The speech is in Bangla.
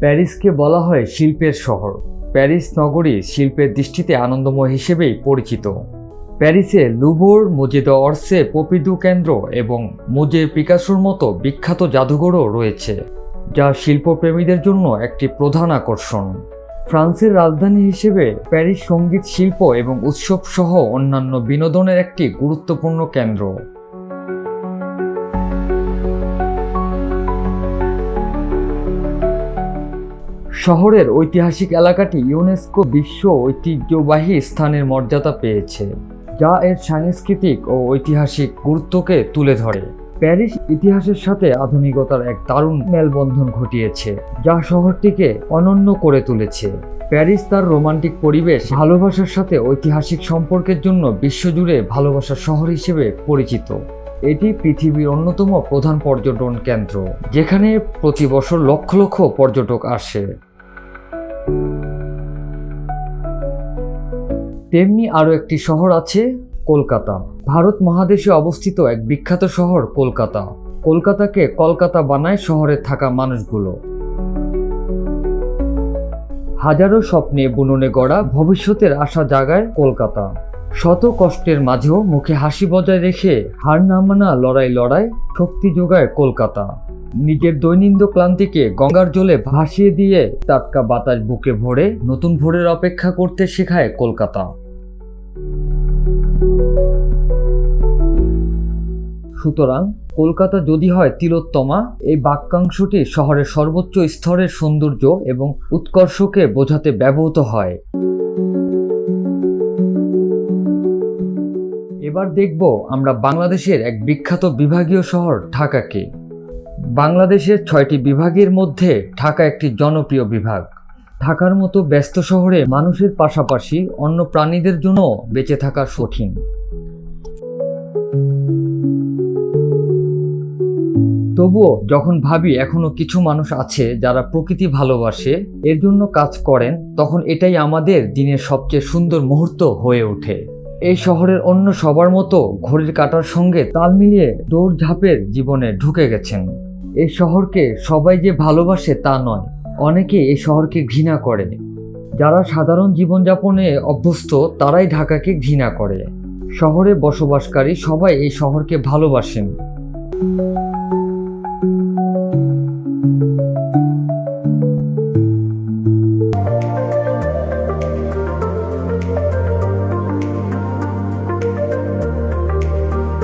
প্যারিসকে বলা হয় শিল্পের শহর। প্যারিস নগরী শিল্পের দৃষ্টিতে আনন্দময় হিসেবেই পরিচিত। প্যারিসে লুবোর মুজে দ অর্সে, পপিদু কেন্দ্র এবং মুজে পিকাসোর মতো বিখ্যাত জাদুঘরও রয়েছে, যা শিল্পপ্রেমীদের জন্য একটি প্রধান আকর্ষণ। ফ্রান্সের রাজধানী হিসেবে প্যারিস সংগীত শিল্প এবং উৎসব সহ অন্যান্য বিনোদনের একটি গুরুত্বপূর্ণ কেন্দ্র। শহরের ঐতিহাসিক এলাকাটি ইউনেস্কো বিশ্ব ঐতিহ্যবাহী স্থানের মর্যাদা পেয়েছে, যা এর সাংস্কৃতিক ও ঐতিহাসিক গুরুত্বকে তুলে ধরে। প্যারিস ইতিহাসের সাথে আধুনিকতার এক দারুণ মেলবন্ধন ঘটিয়েছে, যা শহরটিকে অনন্য করে তুলেছে। প্যারিস তার রোমান্টিক পরিবেশ, ভালোবাসার সাথে ঐতিহাসিক সম্পর্কের জন্য বিশ্বজুড়ে ভালোবাসার শহর হিসেবে পরিচিত। এটি পৃথিবীর অন্যতম প্রধান পর্যটন কেন্দ্র, যেখানে প্রতি বছর লক্ষ লক্ষ পর্যটক আসে। তেমনি আরও একটি শহর আছে, কলকাতা। ভারত মহাদেশে অবস্থিত এক বিখ্যাত শহর কলকাতা। কলকাতাকে কলকাতা বানায় শহরে থাকা মানুষগুলো। হাজারো স্বপ্নে বুননে গড়া ভবিষ্যতের আশা জাগায় কলকাতা। শত কষ্টের মাঝেও মুখে হাসি বজায় রেখে হার না মানা লড়াই লড়াই শক্তি যোগায় কলকাতা। নিজের দৈনন্দিন ক্লান্তিকে গঙ্গার জলে ভাসিয়ে দিয়ে টাটকা বাতাস বুকে ভরে নতুন ভোরের অপেক্ষা করতে শেখায় কলকাতা। সুতরাং কলকাতা যদি হয় তিলোত্তমা, এই বাক্যাংশটি শহরের সর্বোচ্চ স্তরের সৌন্দর্য এবং উৎকর্ষকে বোঝাতে ব্যবহৃত হয়। এবার দেখব আমরা বাংলাদেশের এক বিখ্যাত বিভাগীয় শহর ঢাকাকে বাংলাদেশের ছয়টি বিভাগের মধ্যে ঢাকা একটি জনপ্রিয় বিভাগ। ঢাকার মতো ব্যস্ত শহরে মানুষের পাশাপাশি অন্য প্রাণীদের জন্য বেঁচে থাকা কঠিন। তবুও যখন ভাবি এখনও কিছু মানুষ আছে যারা প্রকৃতি ভালোবাসে, এর জন্য কাজ করেন, তখন এটাই আমাদের দিনের সবচেয়ে সুন্দর মুহূর্ত হয়ে ওঠে। এই শহরের অন্য সবার মতো ঘড়ির কাটার সঙ্গে তাল মিলিয়ে দৌড়ঝাঁপের জীবনে ঢুকে গেছেন। এই শহরকে সবাই যে ভালোবাসে তা নয়, অনেকে এই শহরকে ঘৃণা করে। যারা সাধারণ জীবনযাপনে অভ্যস্ত, তারাই ঢাকাকে ঘৃণা করে। শহরে বসবাসকারী সবাই এই শহরকে ভালোবাসেন।